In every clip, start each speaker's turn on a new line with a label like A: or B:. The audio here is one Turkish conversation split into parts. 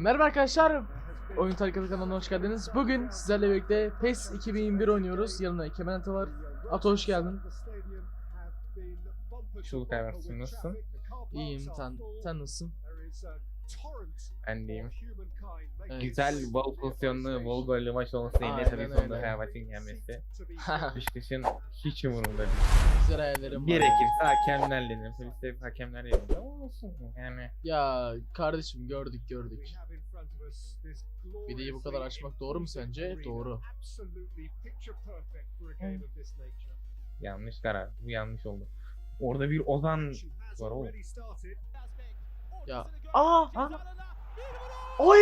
A: Merhaba arkadaşlar. Oyun Tarikalı kanalına hoş geldiniz. Bugün sizlerle birlikte PES 2021 oynuyoruz. Yanımda Kemal Ata var. Ato hoş geldin.
B: Hoş bulduk Ayvarsın, nasılsın?
A: İyiyim sen. Sen nasılsın? Evet.
B: Güzel, bol pozisyonlu, bol gollü maç olması yine tabii sonunda. Fenerbahçe'nin yenmesi. Beşiktaş'ın hiç umurumda değil.
A: Güzel hayallerim var.
B: Gerekirse hakemler yenir. Tabii de hakemler yenir. Ama olsun yani.
A: Ya kardeşim gördük gördük. Videoyu bu kadar açmak doğru mu sence? Doğru.
B: Yanlış karar. Bu yanlış oldu. Orada bir Ozan var oğlum.
A: Ya. Aa! Oy!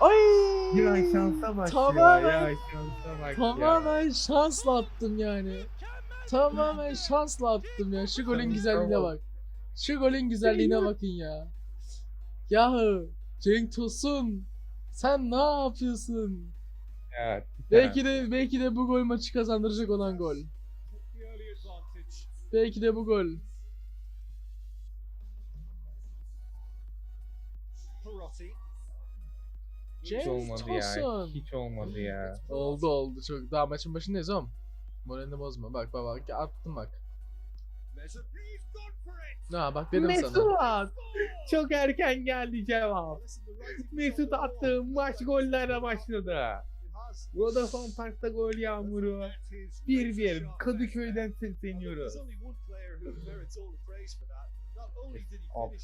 A: Oy!
B: Ya şansa bak
A: Tamamen-
B: ya. Şansa bak ya.
A: Tamamen şansla attım yani. Tamamen şansla attım ya. Şu golün güzelliğine bak. Şu golün güzelliğine bakın ya. Yahu Cenk Tosun sen ne yapıyorsun?
B: Ya,
A: Belki de belki de bu gol maçı kazandıracak olan gol. Belki de bu gol.
B: Hiç
A: Cenk
B: olmadı ya. Hiç olmadı ya.
A: Oldu oldu çok. Daha maçın başındayız oğlum. Moralini bozma. Bak bak bak attım bak. Ha bak dedim sana.
B: Çok erken geldi cevap. Mesut attı maç gollerle başladı. Vodafone Park'ta gol yağmuru. 1-1 Kadıköy'den sesleniyoruz. Hop.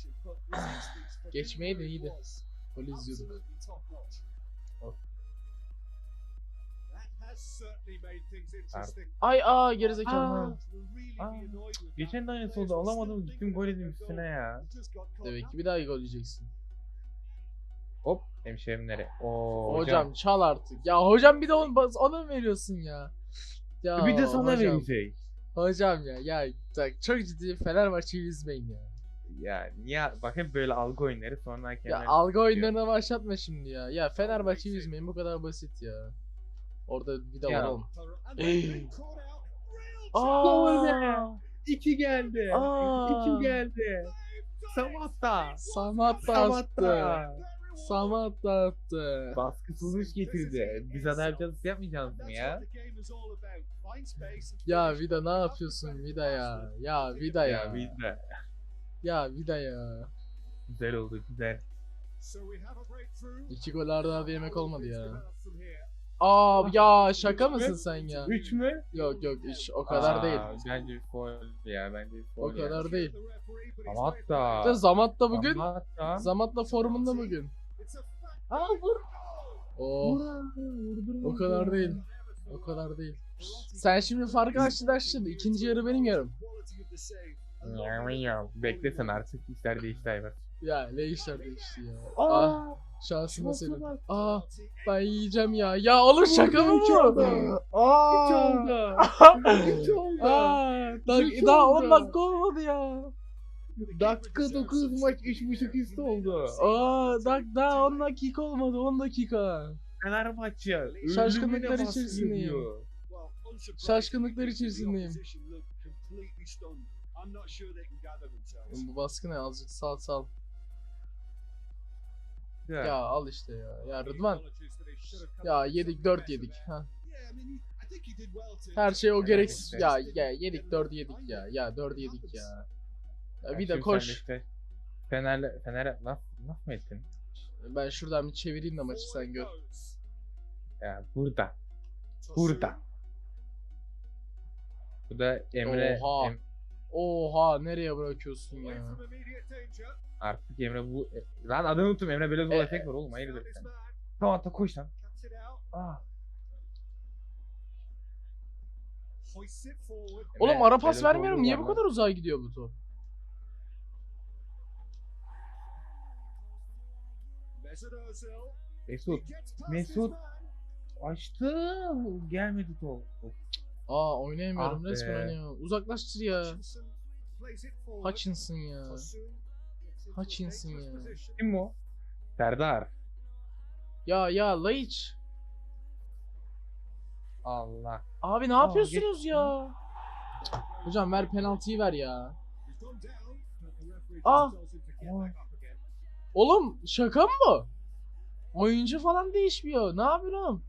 A: Geçmeyi de iyiydi. Gol izliyorduk. Ay aa gerizekalı.
B: Geçen de aynısı oldu alamadım gittim gol edeyim üstüne ya.
A: Demek ki bir daha gol yiyeceksin.
B: Hop hemşehrimlere. Oo,
A: Hocam, çal artık. Ya hocam bir de onu, ona mı veriyorsun ya? Ya
B: Bir de sana
A: hocam,
B: verecek.
A: Hocam ya ya çok ciddi Fenerbahçe'yi üzmeyin ya.
B: Ya niye bak hep böyle algı oyunları sonra
A: Ya algı oyunlarına başlatma şimdi ya. Ya Fenerbahçe'yi üzmeyin bu kadar basit ya. Orada bir de
B: Ya.
A: var oğlum.
B: Gol be!
A: Aa!
B: İki geldi.
A: Aa!
B: İki geldi. Samatta.
A: Samat da attı.
B: Samatta.
A: Samat da attı.
B: Baskısızlık getirdi. Biz yapacağız yapmayacağız mı ya?
A: Ya Vida ne yapıyorsun Vida ya? Ya Vida ya.
B: Ya de.
A: Ya Vida ya.
B: Güzel oldu güzel.
A: İki gol arda arda yemek olmadı ya. Aa ya şaka mısın sen ya?
B: Üç mü?
A: Yok yok üç o kadar
B: Aa,
A: değil.
B: Bence bir foul ya bence bir
A: O
B: foul ya.
A: kadar değil.
B: Samatta.
A: İşte Zamat da bugün. Zamat da formunda bugün.
B: Aa vur.
A: Oh o kadar değil. O kadar değil. Sen şimdi farkı açtın açtın. İkinci yarı benim yarım.
B: Ya, ya. Bekle sen artık işler değişti Ayvar.
A: Ya ne işler değişti ya. Ah şansına senin. Aa ben yiyeceğim ya. Ya oğlum şaka mı bu?
B: oldu.
A: Aa.
B: Üç oldu. Üç oldu.
A: Aa, daha, daha
B: oldu.
A: 10 dakika olmadı ya.
B: Dakika 9 maç 3.5 üstü oldu.
A: Aa, dak daha 10 dakika olmadı 10 dakika.
B: Fenerbahçe.
A: Şaşkınlıklar
B: ölümüne baskı
A: içerisindeyim. Oğlum Bu baskı ne azıcık sal sal.
B: Ya.
A: Ya al işte ya. Ya Rıdvan. Ya yedik 4 yedik. Ha. Her şey o gereksiz. Ya ya yedik 4 yedik ya. Ya 4 yedik ya. Ya bir de koş.
B: Fener'le Fener'e laf, laf mı ettin?
A: Ben şuradan bir çevireyim de maçı sen gör.
B: Ya burada. Burada. Bu da Emre
A: Oha.
B: Em-
A: Oha nereye bırakıyorsun ya?
B: artık Emre bu e, lan adını unuttum Emre böyle bir
A: E-
B: efekt var oğlum hayırdır sen. Tamam hatta koş lan. Aa.
A: Oğlum
B: Emre,
A: ara pas vermiyorum. Niye bu kadar uzağa gidiyor bu top?
B: Mesut. Mesut. Açtı. Gelmedi top.
A: Aa oynayamıyorum.
B: Ah
A: Resmen oynayamıyorum. Uzaklaştır ya. Hutchinson ya. Hutchinson ya.
B: Kim o? Serdar.
A: Ya ya Laiç.
B: Allah.
A: Abi ne
B: Aa,
A: yapıyorsunuz ya? Hocam ver penaltıyı ver ya.
C: Ah.
A: Oğlum şaka mı bu? Oyuncu falan değişmiyor. Ne yapıyorsun oğlum?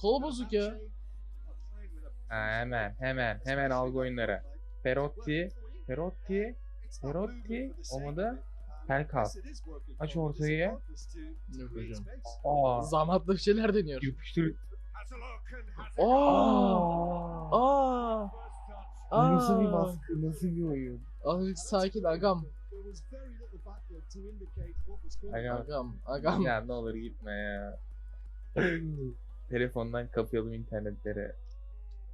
A: Kol bozuk ya.
B: Ha, hemen hemen hemen algı oyunları. Perotti, Perotti, Perotti olmadı. Pelkas. Aç ortayı.
A: Yok hocam.
B: Aa,
A: Zahmetli bir şeyler deniyor.
B: yapıştır.
A: Aa!
B: Aa,
A: Aa!
B: nasıl bir baskı, nasıl bir oyun.
A: Azıcık sakin agam.
B: Agam.
A: Agam. Agam.
B: Ya ne olur gitme ya. Telefondan kapayalım internetleri.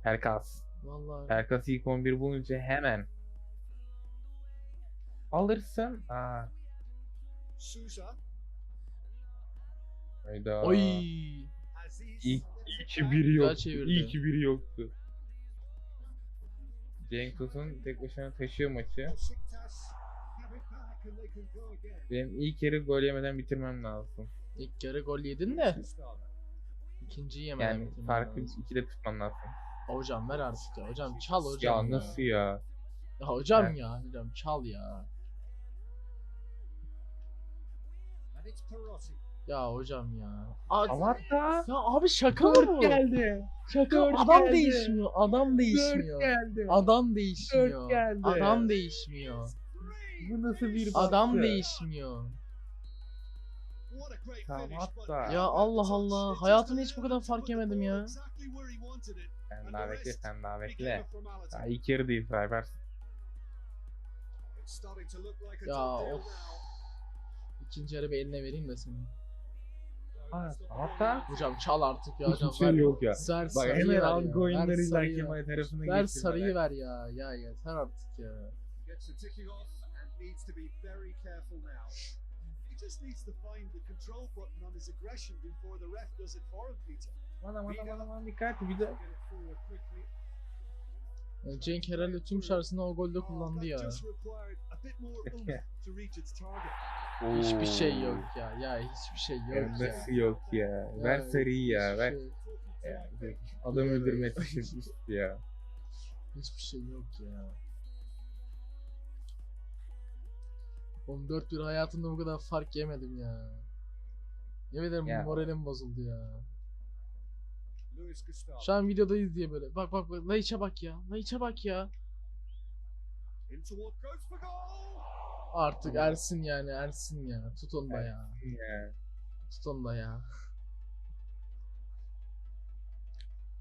B: Pelkas.
A: Vallahi.
B: Pelkas ilk 11 bulunca hemen. Alırsın. Aa, hayda.
A: Oy.
B: İyi ki biri yoktu. ki biri yoktu. Cenk Tosun tek başına taşıyor maçı. Benim ilk yarı gol yemeden bitirmem lazım.
A: İlk kere gol yedin de ikinciyi yemeden
B: Yani
A: bitirmen
B: farkı
A: lazım.
B: ikide tutmam lazım.
A: Hocam ver artık ya. Hocam çal hocam.
B: Ya nasıl ya?
A: Ya hocam
B: Evet.
A: ya. Hocam çal ya. Ya hocam ya. Ad-
B: Ama hatta
A: ya abi şaka mı bu?
B: geldi.
A: Şaka.
B: Dört
A: Adam
B: geldi.
A: değişmiyor. Adam
B: 4
A: değişmiyor.
B: geldi.
A: Adam değişmiyor.
B: geldi.
A: Adam değişmiyor.
B: Bu nasıl bir baskı?
A: Adam değişmiyor.
B: Tamam hatta.
A: Ya Allah Allah. Hayatımda hiç bu kadar fark yemedim ya.
B: Sen daha bekle sen daha bekle. Daha ilk yarı değil Cyber.
A: Ya of. İkinci yarı bir eline vereyim de senin.
B: Ha, hatta
A: Hocam çal artık ya hocam.
B: hiçbir şey yok ya.
A: Ver
B: Bak hemen
A: ver
B: algı
A: ya. Ver
B: oyunları
A: sarıyı
B: izlerken
A: ver. sarıyı ver ya. Ya yeter artık ya.
B: Aman aman aman aman dikkat bir de.
A: Yani Cenk herhalde tüm şarjını o golde kullandı ya. Hiçbir şey yok ya. Ya hiçbir şey
B: Ya
A: yok ya.
B: nasıl yok ya? Ver
A: Ya,
B: sarıyı ya.
A: hiçbir
B: Ver.
A: şey-
B: Ya, adam öldürme teşebbüsü ya.
A: Hiçbir şey yok ya. 14 bir hayatımda bu kadar fark yemedim ya. Yemin ederim
B: Ya.
A: moralim bozuldu ya. Şu an videodayız diye böyle. Bak bak bak. Laiç'e bak ya. Laiç'e bak ya. Artık Ersin yani Ersin ya. Tut onu da ya.
B: Ya.
A: Tut onu da ya.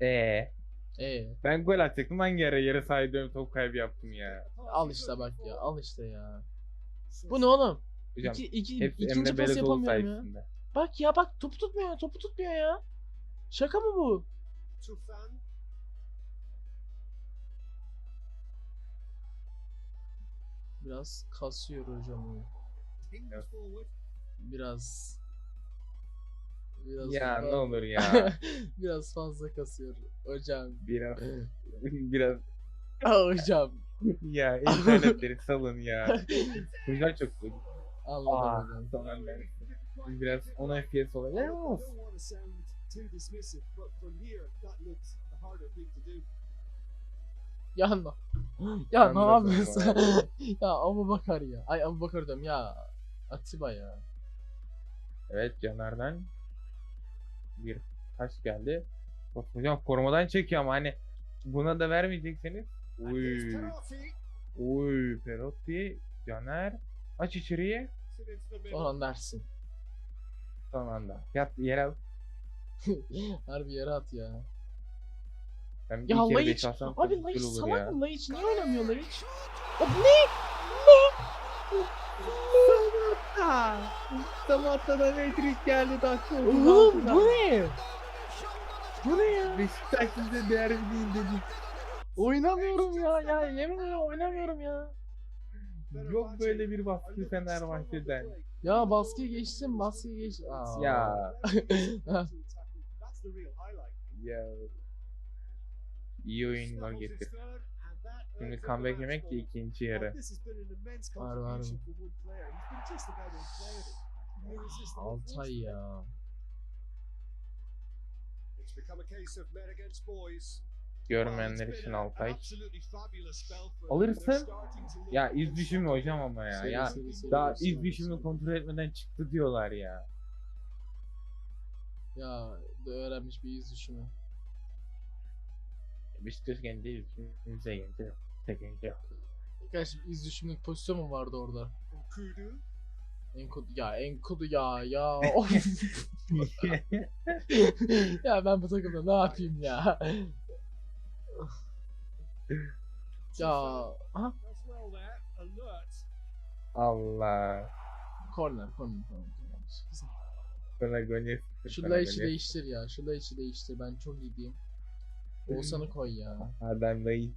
B: Ee,
A: Ee,
B: ben gol atacaktım hangi ara yarı sahaya dönüp top kaybı yaptım ya.
A: al işte bak ya. Al işte ya. Bu ne oğlum?
B: Hocam
A: İki, iki,
B: hep
A: ikinci
B: Emre
A: pas yapamıyorum ya.
B: sayesinde.
A: Bak ya bak topu tutmuyor. Topu tutmuyor ya. Şaka mı bu? Biraz kasıyor hocam o. Biraz biraz
B: Ya
A: fa-
B: ne olur ya.
A: biraz fazla kasıyor hocam.
B: Biraz biraz
A: Ah hocam.
B: ya internetleri salın ya. Hocam çok Aa,
A: hocam.
B: tamam ben. Biraz 10 FPS olabilir ama
A: Ya ne? Ya ne yapıyorsun? ya Abu Bakar ya. Ay Abu Bakar diyorum ya. Atiba ya.
B: Evet Caner'den bir taş geldi. Bak hocam korumadan çekiyor ama hani buna da vermeyecekseniz. Uy. Uy Perotti. Caner. Aç içeriye.
A: Son anda Ersin.
B: Son anda. Yat yere al.
A: Harbi yere at ya.
B: Ben bir
A: Ya
B: kere
A: Laiç. Abi Laiç salak mı Laiç? Niye oynamıyor Laiç? Abi ne?
B: Samatta'da Matrix geldi dakika
A: Oğlum bu ne? Bu ne ya?
B: Beşiktaş bize değer değil dedik.
A: Oynamıyorum ya. Ya yemin ederim oynamıyorum ya.
B: Yok böyle bir baskı Fenerbahçe'den.
A: Ya baskıyı geçtim baskıyı geç. Aa.
B: Ya. Ya. İyi oyunlar getir. Şimdi comeback yemek de ikinci yarı.
A: Var, var mı? Altay ya.
B: Görmeyenler için Altay. Alırsın. Ya iz düşümü hocam ama ya. Ya daha iz düşümü kontrol etmeden çıktı diyorlar ya.
A: Ya da öğrenmiş bir iz düşümü.
B: Beşiktaş genci iz düşümümüze genci. Tek genci.
A: Birkaç iz düşümlük pozisyon mu vardı orada? Enkodu ya Enkodu ya ya of. ya ben bu takımda ne yapayım ya? ya aha
B: Allah.
A: corner corner corner.
B: Bana Gonyes.
A: Şu Laiç'i değiştir ya. Şu Laiç'i değiştir. Ben çok iyiyim. Oğuzhan'ı koy ya.
B: Adam Laiç.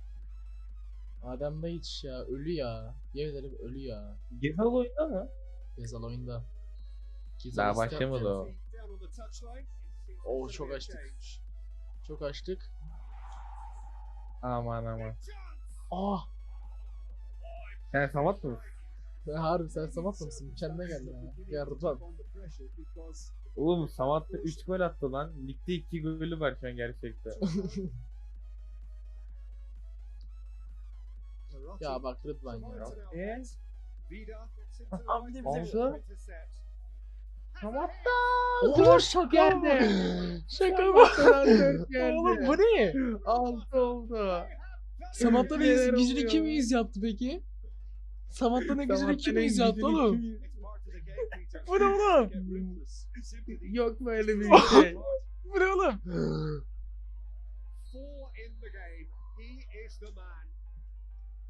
A: Adem Laiç ya. Ölü ya. Yemin ederim ölü ya.
B: Gezal oyunda mı?
A: Gezal oyunda. Gezal
B: Daha başlamadı o.
A: Oo çok açtık. Çok açtık.
B: Aman aman.
A: Ah!
B: Sen samat mısın?
A: Ben harbi sen Samat mısın? Kendine gel ya. Ya Rıdvan.
B: Oğlum Samat da 3 gol attı lan. Ligde 2 golü var şu an gerçekten.
A: ya bak Rıdvan ya.
B: Eee?
A: Abi de bize
B: Oldu. Samat
A: Oha şaka mı? Şaka mı? Oğlum bu ne?
B: 6 oldu.
A: Samat'ta ne
B: Neler
A: gücünü
B: oluyor?
A: kim iz yaptı peki? Samat'ta ne iz yaptı
B: gücünü
A: oğlum? Bu ne oğlum?
B: Yok böyle bir şey.
A: Bu ne oğlum?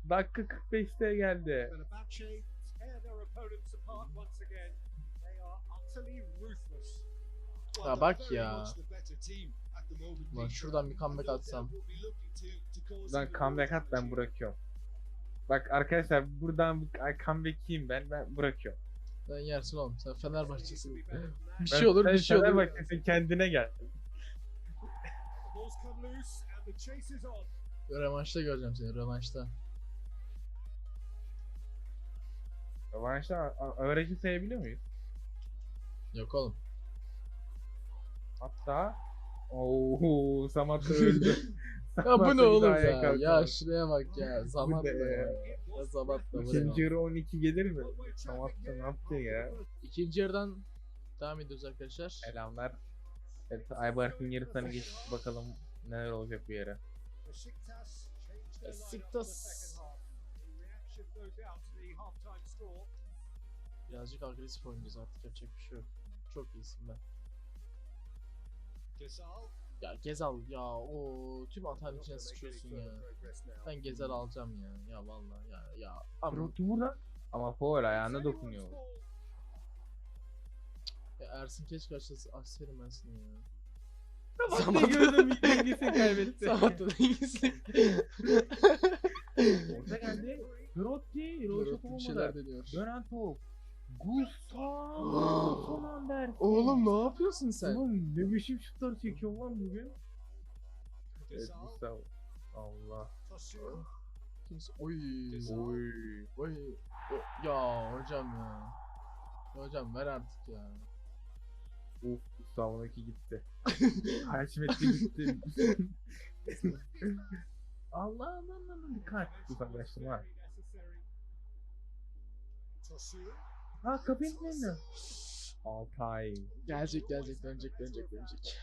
B: Dakika 45'te geldi.
A: Ya bak ya. Lan şuradan bir comeback atsam.
B: Buradan comeback at ben bırakıyorum. Bak arkadaşlar buradan bir comeback'iyim ben ben bırakıyorum.
A: Sen yersin oğlum. Sen Fenerbahçesin. Bir
B: Ben-
A: şey olur bir şey olur.
B: Fenerbahçe'sin, kendine gel.
A: Rövanşta göreceğim seni rövanşta.
B: Rövanşta öğrenci sayabiliyor muyuz?
A: Yok oğlum.
B: Hatta ooo Samat öldü.
A: Ya bu ne oğlum ya?
B: kalkamadı.
A: Ya şuraya bak ya.
B: Ne
A: da
B: ya?
A: ya. Ya Zaman da
B: İkinci yarı 12 gelir mi? Samat da ne yaptı ya?
A: İkinci yarıdan devam ediyoruz arkadaşlar.
B: Selamlar. Evet, Aybark'ın yarısına geç bakalım neler olacak bu yere.
A: Besiktas. Birazcık agresif oynayacağız artık yapacak bir şey yok. Çok iyisin ben. Ya Gezal ya o tüm atan içine sıçıyorsun ya. Ben Gezal alacağım ya. Ya vallahi ya ya. Ama
B: Rotu burada. Ama foul ayağına dokunuyor.
A: ya Ersin keşke açılsın. Aferin Ersin ya.
B: Samat gördüm ilk dengesini kaybetti.
A: Samat da dengesi.
B: Orta geldi. Grotti. Rotu
A: Dur, bir şeyler
B: olmadı.
A: deniyor.
B: Dönen top. Gustav. Son anda
A: Oğlum ne yapıyorsun sen?
B: Oğlum ne biçim şutlar çekiyor lan bugün. Evet Gustav. Allah.
A: Kimse... Oy.
B: Oy.
A: Oy. Ya hocam ya. Hocam ver artık ya.
B: Uf Gustav'ınki gitti. Haşmetli gitti. Allah Allah Allah dikkat. Uzaklaştım ha. Ha kapıyı önüne. Altay.
A: Gelecek gelecek dönecek dönecek dönecek.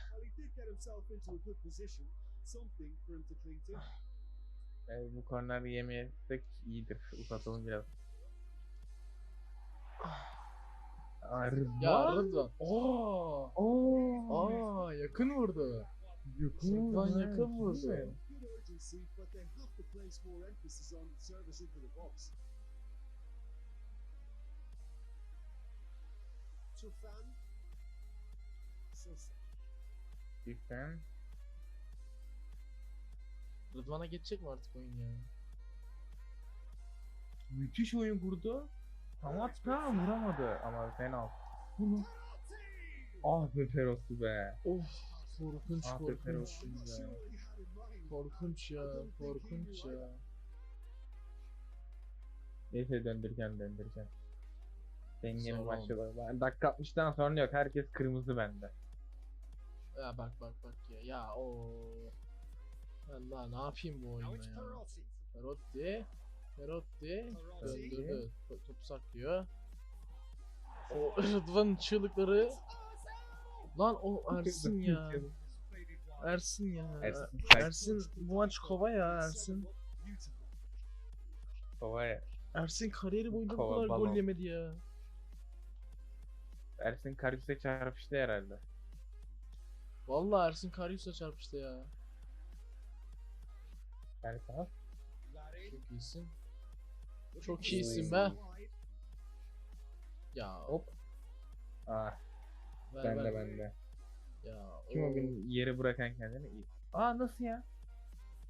B: Yani bu korner yemeyesek iyidir. Uzatalım biraz. Arba.
A: Ya Rıdvan. Oo.
B: Oo.
A: Aa yakın vurdu.
B: Yakın ha,
A: yakın vurdu.
B: Değil mi? Lütfen.
A: Rıdvan'a geçecek mi artık oyun ya?
B: Müthiş oyun kurdu. Hamat da vuramadı ama fena. Bunu. Ah be Feros'u be.
A: Of. Korkunç
B: Ah
A: korkunç.
B: Feros'u ya.
A: Korkunç ya. Korkunç ya.
B: Neyse döndürken döndürken. Dengenin
A: Sonra
B: başladı. Ben dakika 60'tan sonra yok. Herkes kırmızı bende.
A: Ya bak bak bak ya. Ya o. Daha ne yapayım bu oyunda ya? Perotti. Perotti. Döndürdü. To- Topu saklıyor. O Rıdvan'ın çığlıkları. Lan o Ersin ya. Ersin ya.
B: Ersin
A: Ersin, bu maç kova ya Ersin.
B: Kova ya.
A: Ersin kariyeri boyunca bu kadar gol yemedi ya.
B: Ersin Karius'e çarpıştı herhalde.
A: Vallahi Ersin Karius'a çarpıştı ya.
B: Yani tamam.
A: Çok iyisin. Çok iyisin be. Ya
B: Hop. Ah
A: ver,
B: ben
A: ver.
B: de ben de.
A: Ya
B: Kim o
A: o-
B: gün yere bırakan kendini iyi. Aa nasıl ya?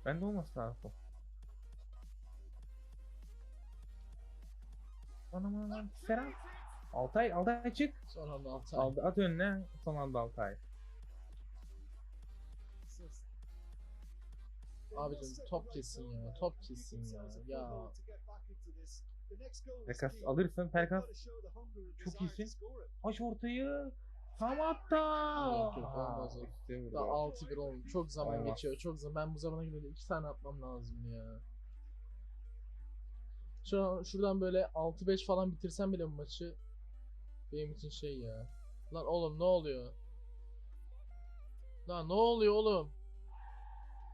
B: Ben de olması lazım. Anam anam Serap. Altay, Altay çık.
A: Son anda Altay.
B: Aldı, at önüne. Son anda Altay.
A: Abicim top kesin ya. Top kesin ya. Ya
B: Pelkas alırsın. Pelkas çok iyisin. Aç ortayı. Tam hatta.
A: Yok, yok, olmaz o.
B: İşte bu
A: daha
B: da.
A: 6-1 olmuş. Çok zaman
B: Olmaz.
A: geçiyor. Çok zaman. Ben bu zamana göre 2 tane atmam lazım ya. Şu an şuradan böyle 6-5 falan bitirsem bile bu maçı benim için şey ya. Lan oğlum ne oluyor? Lan ne oluyor oğlum?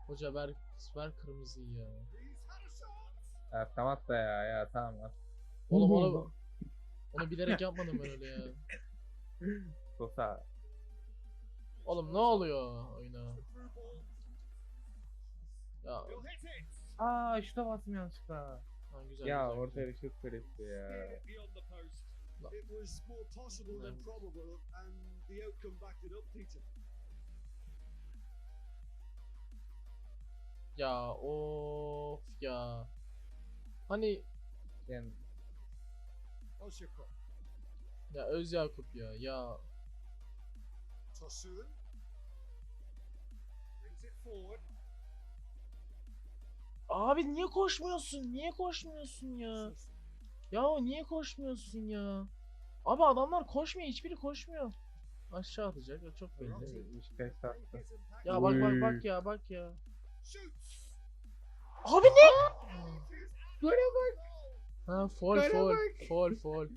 A: Hoca ver, ver kırmızıyı ya.
B: Ya tam hatta ya. Ya tamam at.
A: Oğlum onu, onu bilerek yapmadım ben öyle ya.
B: Sosa.
A: Oğlum ne oluyor oyuna? Ya
B: Aa şuta bastım yanlışlıkla.
A: ha, güzel
B: Ya
A: güzel,
B: ortaya
A: güzel.
B: şut kırıktı ya.
C: It was more possible than
A: No.
C: probable, and the outcome backed it up, Peter.
A: Ya of ya. Hani
B: Yani
A: ya Öz Yakup ya ya
C: Tosun brings it forward.
A: Abi niye koşmuyorsun? Niye koşmuyorsun ya? Ya niye koşmuyorsun ya? Abi adamlar koşmuyor. Hiçbiri koşmuyor. Aşağı atacak. ya Çok belli.
B: Beşiktaş sattı.
A: Ya bak bak bak ya bak ya. Abi ne?
B: Böyle bak.
A: Ha foul
B: Böyle
A: foul.
B: bak.
A: Foul foul.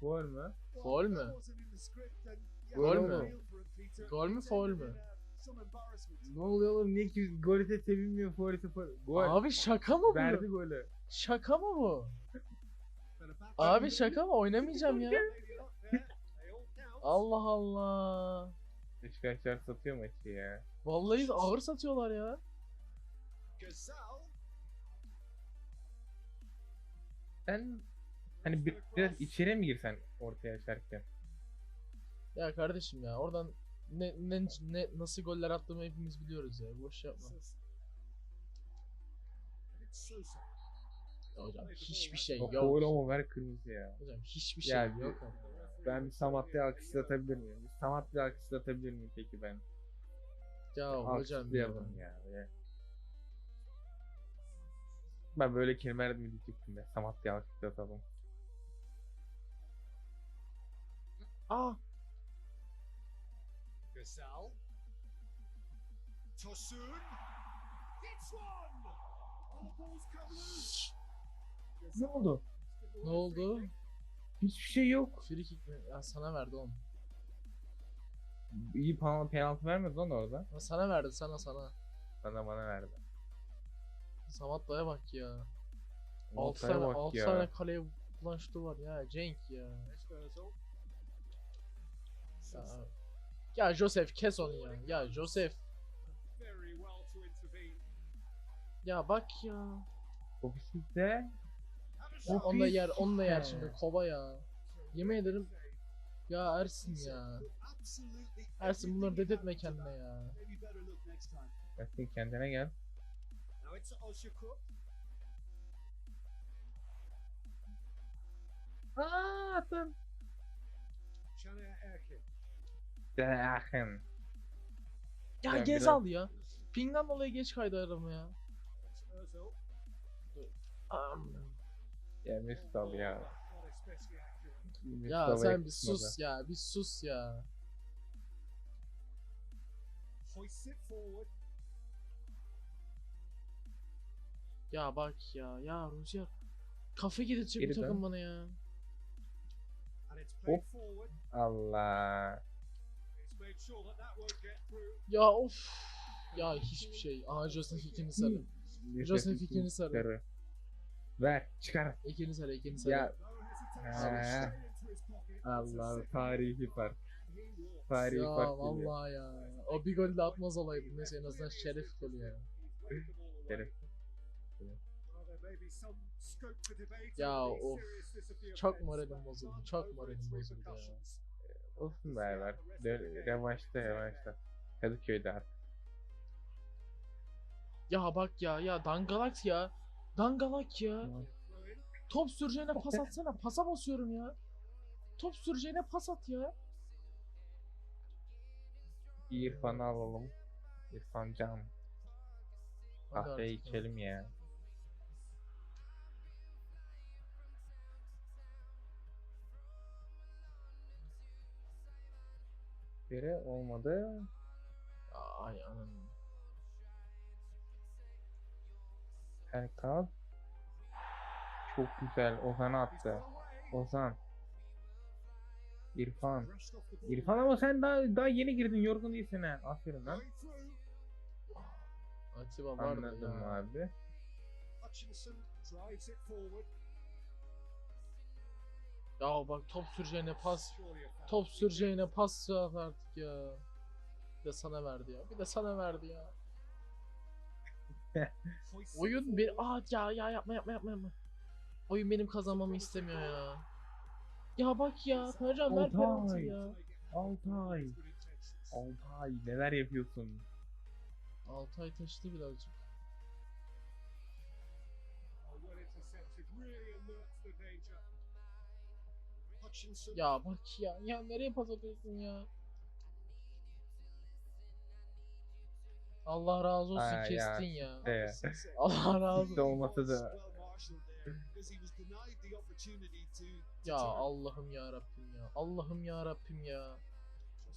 B: Gol mü?
A: Foul mü? Gol mü? Gol mü,
C: ended
A: mü?
B: Ne oluyor oğlum? Niye ki gol ise sevinmiyor? Gol ise Gol.
A: Abi şaka mı
B: Verdi
A: bu?
B: golü.
A: Şaka mı bu? Abi şaka mı? Oynamayacağım ya. Allah Allah.
B: Beşiktaşlar satıyor maçı ya.
A: Vallahi ağır satıyorlar ya.
B: Sen hani bir- biraz içeri mi girsen ortaya açarken?
A: Ya kardeşim ya oradan ne, ne, ne nasıl goller attığımı hepimiz biliyoruz ya. Boş yapma.
C: Sosa. It's Sosa.
A: Ya hocam hiçbir şey yok.
B: foul ama ver kırmızı ya.
A: Hocam hiçbir şey
B: Ya bir-
A: yok.
B: Ben bir Samatlı'ya alkışlatabilir miyim? Bir Samatlı'ya alkışlatabilir miyim peki ben?
A: Ya hocam ya.
B: Ya. Ben böyle kelimeler mi diyecektim de Samatlı'ya alkışlatalım.
A: Ah
C: Gazal. Tosun. Hits one. All balls come loose.
B: Ne oldu?
A: ne oldu?
B: Hiçbir şey yok.
A: Free kick mi? Ya sana verdi oğlum.
B: İyi penaltı, penaltı vermedi lan orada.
A: Ya sana verdi sana sana.
B: Bana bana verdi.
A: Samatta'ya bak ya. 6
B: Ortaya
A: tane,
B: bak
A: 6
B: ya.
A: tane kaleye bulan şutu var ya. Cenk ya. Ya, ya Joseph kes onu ya. Ya Joseph.
C: Very well to intervene.
A: Ya bak ya.
B: Ofisinde
C: Shot.
A: Onu da yer, onu da yer şimdi kova ya. Yemin ederim ya Ersin ya. Ersin bunları dedetme kendine ya.
B: Ersin kendine gel. Aaa.
C: Shania Erkin.
A: Ya
B: Ya
A: Gezal ya. Ping'den dolayı geç kaydı arama ya. Am.
B: Ya Mesut ya. Mesut
A: Ya sen bir sus ya. Bir sus ya. Ya bak ya. Ya Rozier. Kafe gidecek bu takım bana ya.
B: Hop. Allah.
A: Ya of. Ya hiçbir şey. Aha Joseph ikini sarı. Joseph ikini sarı.
B: Ver çıkar.
A: İkini sarı, ikini sarı.
B: Ya
C: No hesitation.
B: Ha.
C: Straight into his pocket. It's a
B: Allah tarihi fark. Tarihi
A: Ya
B: fark geliyor.
A: vallahi ya. O bir golü de atmaz olaydı. Neyse en azından şeref golü ya.
B: Şeref.
C: Be
A: Ya of. Çok moralim bozuldu. Çok moralim bozuldu ya.
B: Olsun beraber. Dön- Revanşta revanşta. Kadıköy'de artık.
A: Ya bak ya ya dangalak ya. Dangalak ya. Top süreceğine pas atsana. Pasa basıyorum ya. Top süreceğine pas at ya.
B: İrfan'ı alalım. İrfan Can.
A: Artık ya.
B: içelim ya. Biri olmadı.
A: Ay anam.
B: Erkan. Çok güzel. Ozan attı. Ozan. İrfan. İrfan ama sen daha daha yeni girdin. Yorgun değilsin ha. Aferin lan.
A: Atiba vardı
B: Anladım
A: ya.
B: abi.
A: Ya bak top süreceğine pas. Top süreceğine pas artık ya. Bir de sana verdi ya. Bir de sana verdi ya. Oyun bir aa ya ya yapma yapma yapma yapma. Oyun benim kazanmamı istemiyor ya. Ya bak ya Fercan ver penaltı ya.
B: Altay. Altay neler yapıyorsun?
A: Altay taşıdı birazcık. Ya bak ya ya nereye pas atıyorsun ya? Allah razı olsun
B: Ha, ya.
A: kestin ya.
B: Ee,
A: Allah razı olsun.
B: olmasa da
A: Ya. Allah'ım ya Rabbim ya. Allah'ım ya Rabbim ya.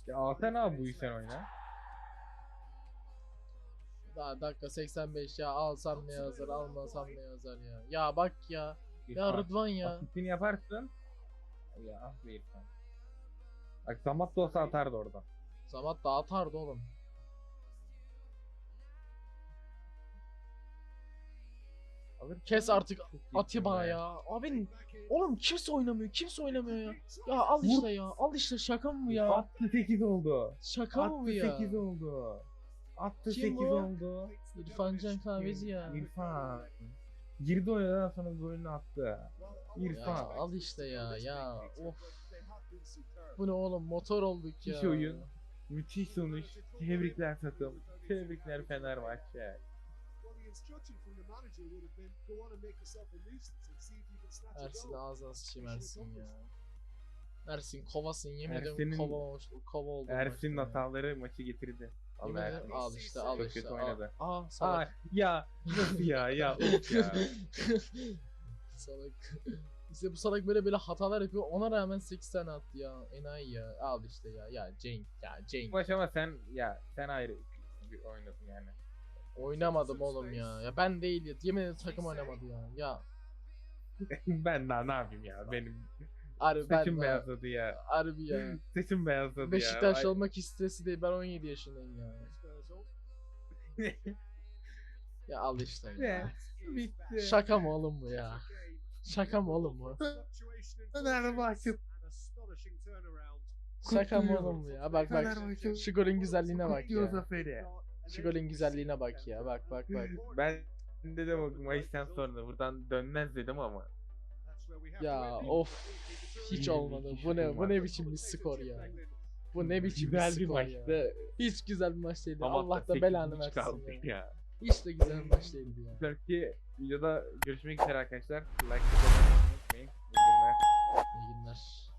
B: ya alsana abi bu işten oyna.
A: Daha dakika 85 ya alsam ne yazar almasam ne yazar ya. Ya bak ya. Ya Rıdvan ya.
B: Asistini yaparsın. Ya ah be İrfan. Bak Samat da olsa atardı oradan.
A: Zamat da atardı oğlum.
B: Alır.
A: Kes artık Atiba ya. Abi oğlum kimse oynamıyor. Kimse oynamıyor ya. Ya al işte ya. Al işte şaka mı bu ya?
B: Attı 8 oldu.
A: Şaka mı bu
B: Attı
A: ya?
B: 8 oldu. Attı
A: Kim
B: 8
A: bu?
B: oldu.
A: İrfan Can Kahveci ya.
B: İrfan. Girdi oynadan sonra golünü attı.
A: Ya
B: İrfan.
A: al işte ya. Ya of. Bu ne oğlum motor olduk ya.
B: Müthiş oyun. Müthiş sonuç. Tebrikler takım. Tebrikler Fenerbahçe.
C: İnstruction from the manager would have been go on and make yourself a nuisance and see if you can snatch a
A: Ersin
C: goal.
A: ağzına sıçayım Ersin ya. Ersin kovasın yemin
B: Ersin'in-
A: kova, olmuş, kova oldu.
B: Ersin'in
A: maçta ya.
B: hataları maçı getirdi.
A: Yemin
B: Allah
A: ederim
B: Ersin.
A: al işte al
B: Çok
A: işte.
B: kötü
A: al.
B: oynadı.
A: Aa
B: Aa
A: salak.
B: ya nasıl ya ya of ya.
A: salak. İşte bu salak böyle böyle hatalar yapıyor. Ona rağmen 8 tane attı ya. Enayi ya. Al işte ya. Ya Cenk ya Cenk.
B: Maç ama sen ya sen ayrı bir oynadın yani.
A: Oynamadım oğlum ya. Ya ben değil ya. Yemin ederim takım oynamadı ya. Ya.
B: ben daha ne yapayım ya benim
A: Harbi ben
B: saçım beyazladı ya.
A: Harbi ya.
B: Saçım beyazladı
A: Beşiktaş
B: ya.
A: olmak istesi değil. Ben 17 yaşındayım ya. Ya al işte
B: Ne?
A: ya.
B: Bitti.
A: Şaka mı oğlum bu ya? Şaka mı oğlum bu?
B: Fenerbahçe.
A: Şaka mı oğlum bu ya? Bak bak.
B: Fenerbahçe
A: Şu golün güzelliğine bak
B: kutluyor
A: ya.
B: zaferi.
A: Şu golün güzelliğine bak ya. Bak bak bak.
B: Ben dedim o maçtan sonra buradan dönmez dedim ama.
A: Ya of hiç olmadı. Bu ne bu ne biçim bir skor ya. Bu ne biçim bir
B: Güzel bir
A: skor ya.
B: maçtı.
A: Hiç güzel bir maç değildi.
B: Ama
A: Allah da belanı versin ya.
B: ya.
A: Hiç de güzel bir maç değildi ya.
B: Belki videoda görüşmek üzere arkadaşlar. Like atmayı unutmayın. İyi günler.
A: İyi günler.